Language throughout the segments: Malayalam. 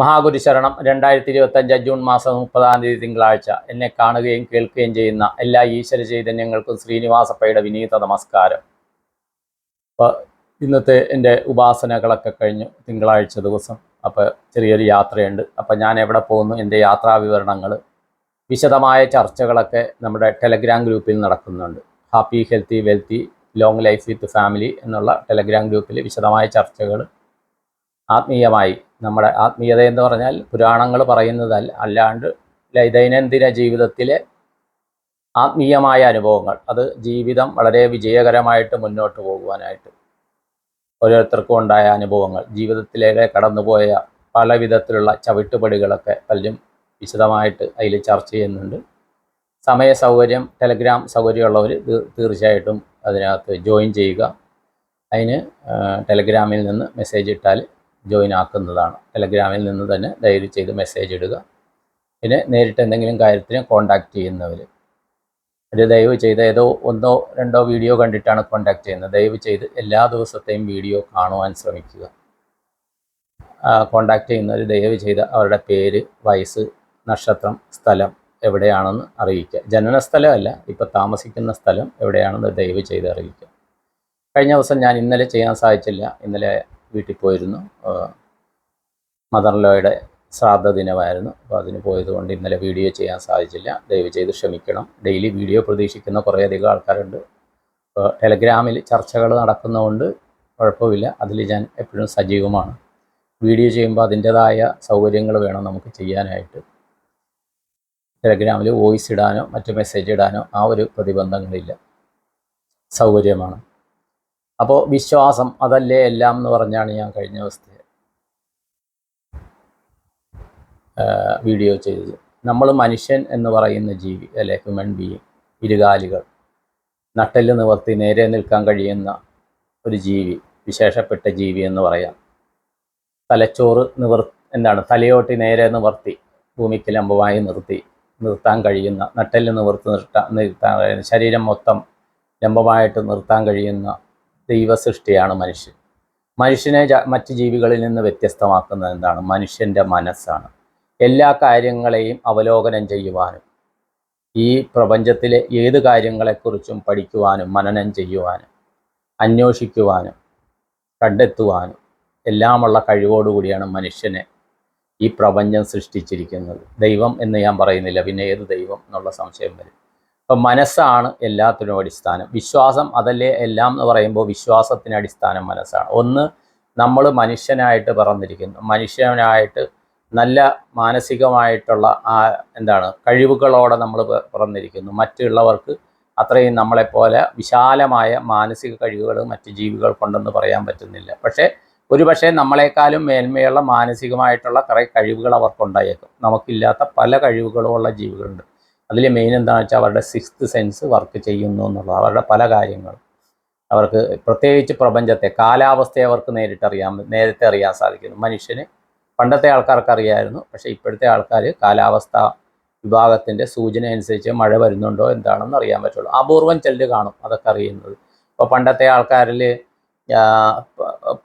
മഹാഗുരു ശരണം രണ്ടായിരത്തി ഇരുപത്തഞ്ച് ജൂൺ മാസം മുപ്പതാം തീയതി തിങ്കളാഴ്ച. എന്നെ കാണുകയും കേൾക്കുകയും ചെയ്യുന്ന എല്ലാ ഈശ്വര ചൈതന്യങ്ങൾക്കും ശ്രീനിവാസപ്പയുടെ വിനീത നമസ്കാരം. അപ്പോൾ ഇന്നത്തെ എന്റെ ഉപാസനകളൊക്കെ കഴിഞ്ഞു തിങ്കളാഴ്ച ദിവസം. അപ്പോൾ ചെറിയൊരു യാത്രയുണ്ട്. അപ്പോൾ ഞാൻ എവിടെ പോകുന്നു എന്റെ യാത്രാ വിവരണങ്ങൾ വിശദമായ ചർച്ചകളൊക്കെ നമ്മുടെ ടെലഗ്രാം ഗ്രൂപ്പിൽ നടക്കുന്നുണ്ട്. Happy healthy wealthy long life with family എന്നുള്ള ടെലഗ്രാം ഗ്രൂപ്പിൽ വിശദമായ ചർച്ചകൾ ആത്മീയമായി നമ്മുടെ ആത്മീയത എന്ന് പറഞ്ഞാൽ പുരാണങ്ങൾ പറയുന്നത് അല്ലാണ്ട് ദൈനംദിന ജീവിതത്തിലെ ആത്മീയമായ അനുഭവങ്ങൾ. അത് ജീവിതം വളരെ വിജയകരമായിട്ട് മുന്നോട്ട് പോകുവാനായിട്ട് ഓരോരുത്തർക്കും ഉണ്ടായ അനുഭവങ്ങൾ. ജീവിതത്തിലേക്ക് കടന്നുപോയ പല വിധത്തിലുള്ള ചവിട്ടുപടികളൊക്കെ പലരും വിശദമായിട്ട് അതിൽ ചർച്ച ചെയ്യുന്നുണ്ട്. സമയ സൗകര്യം ടെലഗ്രാം സൗകര്യമുള്ളവർ തീർച്ചയായിട്ടും അതിനകത്ത് ജോയിൻ ചെയ്യുക. അതിന് ടെലഗ്രാമിൽ നിന്ന് മെസ്സേജ് ഇട്ടാൽ ജോയിൻ ആക്കുന്നതാണ്. ടെലഗ്രാമിൽ നിന്ന് തന്നെ ദയവ് ചെയ്ത് മെസ്സേജ് ഇടുക. പിന്നെ നേരിട്ട് എന്തെങ്കിലും കാര്യത്തിന് കോൺടാക്റ്റ് ചെയ്യുന്നവർ ഒരു ദയവ് ചെയ്ത് ഏതോ ഒന്നോ രണ്ടോ വീഡിയോ കണ്ടിട്ടാണ് കോണ്ടാക്ട് ചെയ്യുന്നത്. ദയവ് ചെയ്ത് എല്ലാ ദിവസത്തെയും വീഡിയോ കാണുവാൻ ശ്രമിക്കുക. കോണ്ടാക്ട് ചെയ്യുന്നവർ ദയവ് ചെയ്ത് അവരുടെ പേര് വയസ്സ് നക്ഷത്രം സ്ഥലം എവിടെയാണെന്ന് അറിയിക്കുക. ജനനസ്ഥലമല്ല ഇപ്പോൾ താമസിക്കുന്ന സ്ഥലം എവിടെയാണെന്ന് ദയവ് ചെയ്ത് അറിയിക്കുക. കഴിഞ്ഞ ദിവസം ഞാൻ ഇന്നലെ ചെയ്യാൻ സാധിച്ചില്ല. ഇന്നലെ വീട്ടിൽ പോയിരുന്നു. മദർ ലോയുടെ ശ്രാദ്ധ ദിനമായിരുന്നു. അപ്പോൾ അതിന് പോയതുകൊണ്ട് ഇന്നലെ വീഡിയോ ചെയ്യാൻ സാധിച്ചില്ല. ദയവ് ചെയ്ത് ക്ഷമിക്കണം. ഡെയിലി വീഡിയോ പ്രതീക്ഷിക്കുന്ന കുറേയധികം ആൾക്കാരുണ്ട്. ഇപ്പോൾ ടെലഗ്രാമിൽ ചർച്ചകൾ നടക്കുന്നതുകൊണ്ട് കുഴപ്പമില്ല. അതിൽ ഞാൻ എപ്പോഴും സജീവമാണ്. വീഡിയോ ചെയ്യുമ്പോൾ അതിന്റെതായ സൗകര്യങ്ങൾ വേണം നമുക്ക് ചെയ്യാനായിട്ട്. ടെലഗ്രാമിൽ വോയിസ് ഇടാനോ മറ്റു മെസ്സേജ് ഇടാനോ ആ ഒരു പ്രതിബന്ധങ്ങളില്ല. സൗകര്യമാണ്. അപ്പോൾ വിശ്വാസം അതല്ലേ എല്ലാം എന്ന് പറഞ്ഞാണ് ഞാൻ കഴിഞ്ഞ ദിവസത്തെ വീഡിയോ ചെയ്തത്. നമ്മൾ മനുഷ്യൻ എന്ന് പറയുന്ന ജീവി അല്ലെ ഹ്യൂമൻ ബീയിങ് ഇരുകാലികൾ നട്ടെല്ല് നിവർത്തി നേരെ നിൽക്കാൻ കഴിയുന്ന ഒരു ജീവി വിശേഷപ്പെട്ട ജീവി എന്ന് പറയാം. തലച്ചോറ് നിവർ എന്താണ് തലയോട്ടി നേരെ നിവർത്തി ഭൂമിക്ക് ലംബമായി നിർത്തി നിർത്താൻ കഴിയുന്ന നട്ടെല്ല് നിവർത്തി നിർത്താൻ നിർത്താൻ ശരീരം മൊത്തം ലംബമായിട്ട് നിർത്താൻ കഴിയുന്ന ദൈവസൃഷ്ടിയാണ് മനുഷ്യൻ. മനുഷ്യനെ മറ്റ് ജീവികളിൽ നിന്ന് വ്യത്യസ്തമാക്കുന്നത് എന്താണ്? മനുഷ്യന്റെ മനസ്സാണ്. എല്ലാ കാര്യങ്ങളെയും അവലോകനം ചെയ്യുവാനും ഈ പ്രപഞ്ചത്തിലെ ഏത് കാര്യങ്ങളെക്കുറിച്ചും പഠിക്കുവാനും മനനം ചെയ്യുവാനും അന്വേഷിക്കുവാനും കണ്ടെത്തുവാനും എല്ലാമുള്ള കഴിവോടുകൂടിയാണ് മനുഷ്യനെ ഈ പ്രപഞ്ചം സൃഷ്ടിച്ചിരിക്കുന്നത്. ദൈവം എന്ന് ഞാൻ പറയുന്നില്ല. പിന്നെ ഏത് ദൈവം എന്നുള്ള സംശയം വരും. അപ്പം മനസ്സാണ് എല്ലാത്തിനും അടിസ്ഥാനം. വിശ്വാസം അതല്ലേ എല്ലാം എന്ന് പറയുമ്പോൾ വിശ്വാസത്തിന് അടിസ്ഥാനം മനസ്സാണ്. ഒന്ന് നമ്മൾ മനുഷ്യനായിട്ട് പറഞ്ഞിരിക്കുന്നു മനുഷ്യനായിട്ട് നല്ല മാനസികമായിട്ടുള്ള ആ എന്താണ് കഴിവുകളോടെ നമ്മൾ പറഞ്ഞിരിക്കുന്നു മറ്റുള്ളവർക്ക് അത്രയും നമ്മളെപ്പോലെ വിശാലമായ മാനസിക കഴിവുകൾ മറ്റ് ജീവികൾക്കുണ്ടെന്ന് പറയാൻ പറ്റുന്നില്ല. പക്ഷേ ഒരുപക്ഷെ നമ്മളെക്കാളും മേന്മയുള്ള മാനസികമായിട്ടുള്ള കുറേ കഴിവുകൾ അവർക്കുണ്ടായേക്കും നമുക്കില്ലാത്ത പല കഴിവുകളുമുള്ള ജീവികളുണ്ട്. അതിൽ മെയിൻ എന്താണെന്ന് വെച്ചാൽ അവരുടെ സിക്സ്ത് സെൻസ് വർക്ക് ചെയ്യുന്നു എന്നുള്ളത് അവരുടെ പല കാര്യങ്ങളും. അവർക്ക് പ്രത്യേകിച്ച് പ്രപഞ്ചത്തെ കാലാവസ്ഥയെ അവർക്ക് നേരിട്ടറിയാൻ നേരത്തെ അറിയാൻ സാധിക്കുന്നു. മനുഷ്യന് പണ്ടത്തെ ആൾക്കാർക്ക് അറിയായിരുന്നു പക്ഷേ ഇപ്പോഴത്തെ ആൾക്കാർ കാലാവസ്ഥ വിഭാഗത്തിന്റെ സൂചന അനുസരിച്ച് മഴ വരുന്നുണ്ടോ എന്താണെന്ന് അറിയാൻ പറ്റുള്ളൂ. അപൂർവം ചെല്ല് കാണും അതൊക്കെ അറിയുന്നത്. ഇപ്പോൾ പണ്ടത്തെ ആൾക്കാരിൽ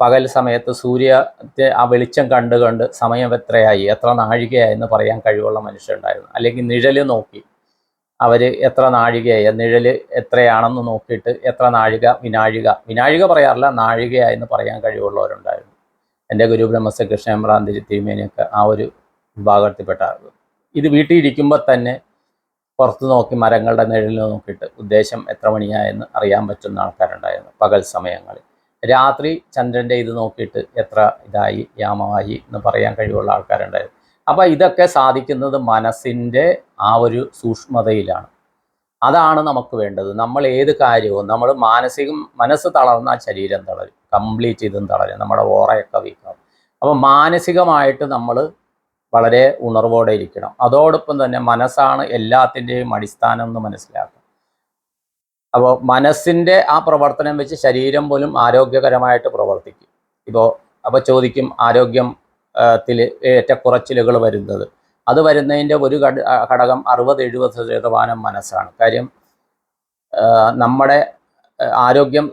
പകൽ സമയത്ത് സൂര്യ ആ വെളിച്ചം കണ്ട് കണ്ട് സമയം എത്രയായി എത്ര നാഴികയായി എന്ന് പറയാൻ കഴിവുള്ള മനുഷ്യരുണ്ടായിരുന്നു. അല്ലെങ്കിൽ നിഴൽ നോക്കി അവർ എത്ര നാഴികയായി നിഴൽ എത്രയാണെന്ന് നോക്കിയിട്ട് എത്ര നാഴിക വിനാഴിക. വിനാഴിക പറയാറില്ല നാഴികയായി എന്ന് പറയാൻ കഴിവുള്ളവരുണ്ടായിരുന്നു. എന്റെ ഗുരു ബ്രഹ്മസകൃഷ്ണ എമ്രാന്തിരി തിരുമേനിയൊക്കെ ആ ഒരു വിഭാഗത്തിൽപ്പെട്ട ആളുകൾ ഇത് വീട്ടിൽ ഇരിക്കുമ്പോൾ തന്നെ പുറത്ത് നോക്കി മരങ്ങളുടെ നിഴലിൽ നോക്കിയിട്ട് ഉദ്ദേശം എത്ര മണിയായെന്ന് അറിയാൻ പറ്റുന്ന ആൾക്കാരുണ്ടായിരുന്നു പകൽ സമയങ്ങളിൽ. രാത്രി ചന്ദ്രന്റെ ഇത് നോക്കിയിട്ട് എത്ര ഇതായി യാമമായി എന്ന് പറയാൻ കഴിവുള്ള ആൾക്കാരുണ്ടായിരുന്നു. അപ്പോൾ ഇതൊക്കെ സാധിക്കുന്നത് മനസ്സിന്റെ ആ ഒരു സൂക്ഷ്മതയിലാണ്. അതാണ് നമുക്ക് വേണ്ടത്. നമ്മൾ ഏത് കാര്യവും നമ്മൾ മാനസികം മനസ്സ് തളർന്നാൽ ശരീരം തളരും. കംപ്ലീറ്റ് ഇതും തളരും. നമ്മുടെ ഓറയൊക്കെ വീക്കാവും. അപ്പോൾ മാനസികമായിട്ട് നമ്മൾ വളരെ ഉണർവോടെ ഇരിക്കണം. അതോടൊപ്പം തന്നെ മനസ്സാണ് എല്ലാത്തിന്റെയും അടിസ്ഥാനം എന്ന് മനസ്സിലാക്കണം അപ്പോൾ മനസ്സിന്റെ ആ പ്രവർത്തനം വെച്ച് ശരീരം പോലും ആരോഗ്യകരമായിട്ട് പ്രവർത്തിക്കും. ഇപ്പോൾ അപ്പോൾ ചോദിക്കും ആരോഗ്യം ത്തിൽ ഏറ്റക്കുറച്ചിലുകൾ വരുന്നത്. അത് വരുന്നതിന്റെ ഒരു ഘട ഘടകം അറുപത് എഴുപത് ശതമാനം മനസ്സാണ്. കാര്യം നമ്മുടെ ആരോഗ്യം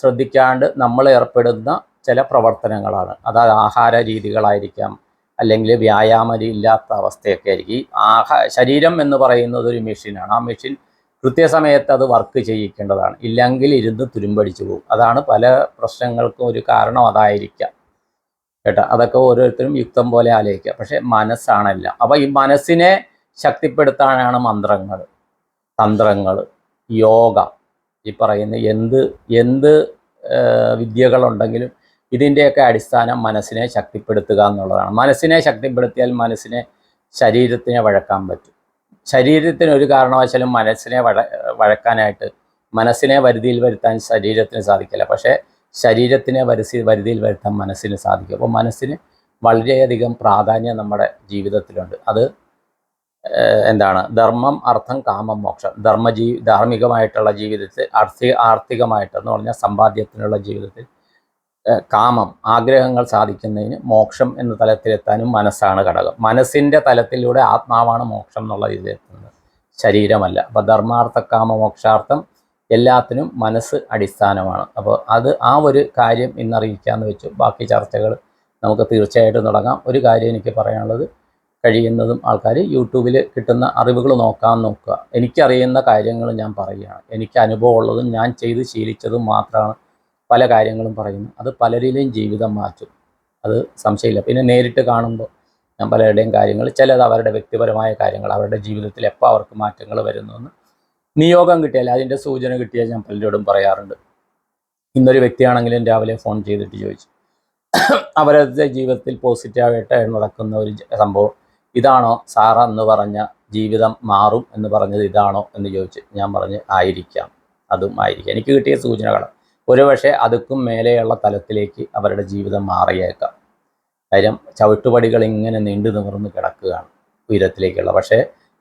ശ്രദ്ധിക്കാണ്ട് നമ്മൾ ഏർപ്പെടുന്ന ചില പ്രവർത്തനങ്ങളാണ്. അതായത് ആഹാര രീതികളായിരിക്കാം അല്ലെങ്കിൽ വ്യായാമം ഇല്ലാത്ത അവസ്ഥയൊക്കെ ആയിരിക്കും. ഈ ആഹ ശരീരം എന്ന് പറയുന്നത് ഒരു മെഷീനാണ്. ആ മെഷീൻ കൃത്യസമയത്ത് അത് വർക്ക് ചെയ്യിക്കേണ്ടതാണ്. ഇല്ലെങ്കിൽ ഇരുന്ന് തുരുമ്പടിച്ചു പോകും. അതാണ് പല പ്രശ്നങ്ങൾക്കും ഒരു കാരണം അതായിരിക്കാം. കേട്ടോ? അതൊക്കെ ഓരോരുത്തരും യുക്തം പോലെ ആലോചിക്കുക. പക്ഷെ മനസ്സാണല്ല. അപ്പോൾ ഈ മനസ്സിനെ ശക്തിപ്പെടുത്താനാണ് മന്ത്രങ്ങൾ. തന്ത്രങ്ങൾ യോഗ ഈ പറയുന്ന എന്ത് എന്ത് വിദ്യകളുണ്ടെങ്കിലും ഇതിന്റെയൊക്കെ അടിസ്ഥാനം മനസ്സിനെ ശക്തിപ്പെടുത്തുക എന്നുള്ളതാണ്. മനസ്സിനെ ശക്തിപ്പെടുത്തിയാൽ മനസ്സിനെ ശരീരത്തിനെ വഴക്കാൻ പറ്റും. ശരീരത്തിന് ഒരു കാരണവശാലും മനസ്സിനെ വഴ വഴക്കാനായിട്ട് മനസ്സിനെ വരുതിയിൽ വരുത്താൻ ശരീരത്തിന് സാധിക്കില്ല. പക്ഷേ ശരീരത്തിനെ വരസി വരുതിയിൽ വരുത്താൻ മനസ്സിന് സാധിക്കും. അപ്പോൾ മനസ്സിന് വളരെയധികം പ്രാധാന്യം നമ്മുടെ ജീവിതത്തിലുണ്ട്. അത് എന്താണ്? ധർമ്മം അർത്ഥം കാമം മോക്ഷം. ധർമ്മജീ ധാർമ്മികമായിട്ടുള്ള ജീവിതത്തിൽ ആർത്തി ആർത്ഥികമായിട്ട് എന്ന് പറഞ്ഞാൽ സമ്പാദ്യത്തിനുള്ള ജീവിതത്തിൽ കാമം ആഗ്രഹങ്ങൾ സാധിക്കുന്നതിന് മോക്ഷം എന്ന തലത്തിലെത്താനും മനസ്സാണ് ഘടകം. മനസ്സിന്റെ തലത്തിലൂടെ ആത്മാവാണ് മോക്ഷം എന്നുള്ള രീതിയിലെത്തുന്നത്. ശരീരമല്ല. അപ്പോൾ ധർമാർത്ഥ കാമ മോക്ഷാർത്ഥം എല്ലാത്തിനും മനസ്സ് അടിസ്ഥാനമാണ്. അപ്പോൾ അത് ആ ഒരു കാര്യം ഇന്നറിയിക്കാമെന്ന് വെച്ചു. ബാക്കി ചർച്ചകൾ നമുക്ക് തീർച്ചയായിട്ടും തുടങ്ങാം. ഒരു കാര്യം എനിക്ക് പറയാനുള്ളത് കഴിയുന്നതും ആൾക്കാർ യൂട്യൂബിൽ കിട്ടുന്ന അറിവുകൾ നോക്കാൻ നോക്കുക. എനിക്കറിയുന്ന കാര്യങ്ങൾ ഞാൻ പറയുകയാണ്. എനിക്ക് അനുഭവം ഉള്ളതും ഞാൻ ചെയ്ത് ശീലിച്ചതും മാത്രമാണ് പല കാര്യങ്ങളും പറയുന്നത്. അത് പലരിലെയും ജീവിതം മാറ്റും. അത് സംശയമില്ല. പിന്നെ നേരിട്ട് കാണുമ്പോൾ ഞാൻ പലരുടെയും കാര്യങ്ങൾ ചിലത് അവരുടെ വ്യക്തിപരമായ കാര്യങ്ങൾ അവരുടെ ജീവിതത്തിൽ എപ്പോൾ അവർക്ക് മാറ്റങ്ങൾ വരുന്നുവെന്ന് നിയോഗം കിട്ടിയാൽ അതിന്റെ സൂചന കിട്ടിയാൽ ഞാൻ പലരോടും പറയാറുണ്ട്. ഇന്നൊരു വ്യക്തിയാണെങ്കിലും രാവിലെ ഫോൺ ചെയ്തിട്ട് ചോദിച്ചു. അവരുടെ ജീവിതത്തിൽ പോസിറ്റീവായിട്ട് നടക്കുന്ന ഒരു സംഭവം. ഇതാണോ സാറ എന്ന് പറഞ്ഞ ജീവിതം മാറും എന്ന് പറഞ്ഞത് ഇതാണോ എന്ന് ചോദിച്ച് ഞാൻ പറഞ്ഞ് ആയിരിക്കാം. അതും ആയിരിക്കാം. എനിക്ക് കിട്ടിയ സൂചനകൾ ഒരുപക്ഷെ അതുക്കും മേലെയുള്ള തലത്തിലേക്ക് അവരുടെ ജീവിതം മാറിയേക്കാം. കാര്യം ചവിട്ടുപടികൾ ഇങ്ങനെ നീണ്ടു നിവർന്ന് കിടക്കുകയാണ് ഉയരത്തിലേക്കുള്ള. പക്ഷേ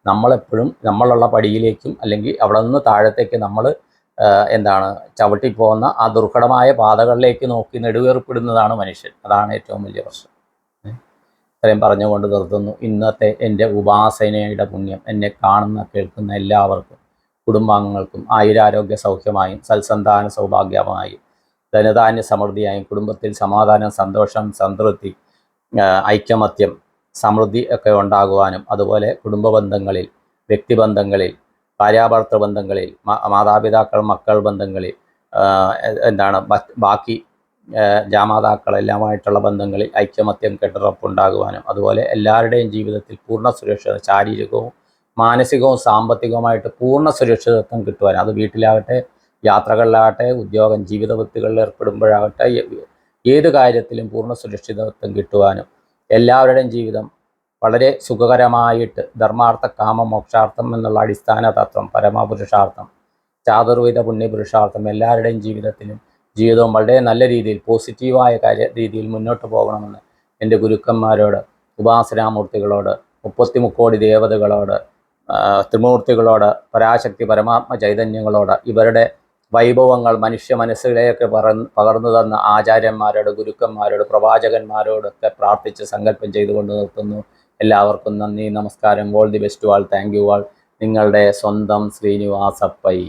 നമ്മളെപ്പോഴും നമ്മളുള്ള പടിയിലേക്കും അല്ലെങ്കിൽ അവിടെ നിന്ന് താഴത്തേക്ക് നമ്മൾ എന്താണ് ചവിട്ടിപ്പോകുന്ന ആ ദുർഘടമായ പാതകളിലേക്ക് നോക്കി നെടുവേർപ്പെടുന്നതാണ് മനുഷ്യൻ. അതാണ് ഏറ്റവും വലിയ പ്രശ്നം? ഇത്രയും പറഞ്ഞുകൊണ്ട് നിർത്തുന്നു. ഇന്നത്തെ എന്റെ ഉപാസനയുടെ പുണ്യം എന്നെ കാണുന്ന കേൾക്കുന്ന എല്ലാവർക്കും കുടുംബാംഗങ്ങൾക്കും ആയുരാരോഗ്യ സൗഖ്യമായും സൽസന്താന സൗഭാഗ്യമായും ധനധാന്യ സമൃദ്ധിയായും കുടുംബത്തിൽ സമാധാനം സന്തോഷം സംതൃപ്തി ഐക്യമത്യം സമൃദ്ധി ഒക്കെ ഉണ്ടാകുവാനും അതുപോലെ കുടുംബ ബന്ധങ്ങളിൽ വ്യക്തിബന്ധങ്ങളിൽ ഭാര്യാഭർത്തൃ ബന്ധങ്ങളിൽ മാതാപിതാക്കൾ മക്കൾ ബന്ധങ്ങളിൽ എന്താണ് ബാക്കി ജാമാതാക്കളെല്ലാമായിട്ടുള്ള ബന്ധങ്ങളിൽ ഐക്യമത്യം കെട്ടുറപ്പുണ്ടാകുവാനും അതുപോലെ എല്ലാവരുടെയും ജീവിതത്തിൽ പൂർണ സുരക്ഷിത ശാരീരികവും മാനസികവും സാമ്പത്തികവുമായിട്ട് പൂർണ സുരക്ഷിതത്വം കിട്ടുവാനും അത് വീട്ടിലാകട്ടെ യാത്രകളിലാകട്ടെ ഉദ്യോഗം ജീവിത വൃത്തികളിൽ ഏർപ്പെടുമ്പോഴാകട്ടെ ഏത് കാര്യത്തിലും പൂർണ സുരക്ഷിതത്വം കിട്ടുവാനും എല്ലാവരുടെയും ജീവിതം വളരെ സുഖകരമായിട്ട് ധർമാർത്ഥ കാമ മോക്ഷാർത്ഥം എന്നുള്ള അടിസ്ഥാന തത്വം പരമപുരുഷാർത്ഥം ചാതുർവിധ പുണ്യപുരുഷാർത്ഥം എല്ലാവരുടെയും ജീവിതത്തിലും ജീവിതവും വളരെ നല്ല രീതിയിൽ പോസിറ്റീവായ കാര്യ രീതിയിൽ മുന്നോട്ട് പോകണമെന്ന് എന്റെ ഗുരുക്കന്മാരോട് ഉപാസനാമൂർത്തികളോട് മുപ്പത്തി മുക്കോടി ദേവതകളോട് ത്രിമൂർത്തികളോട് പരാശക്തി പരമാത്മ ചൈതന്യങ്ങളോട് ഇവരുടെ വൈഭവങ്ങൾ മനുഷ്യ മനസ്സുകളെയൊക്കെ പകർന്നു തന്ന ആചാര്യന്മാരോട് ഗുരുക്കന്മാരോട് പ്രവാചകന്മാരോടൊക്കെ പ്രാർത്ഥിച്ച് സങ്കല്പം ചെയ്തുകൊണ്ട് നിർത്തുന്നു. എല്ലാവർക്കും നന്ദി നമസ്കാരം. ഓൾ ദി ബെസ്റ്റ് വാൾ താങ്ക് യു വാൾ നിങ്ങളുടെ സ്വന്തം ശ്രീനിവാസപ്പൈ.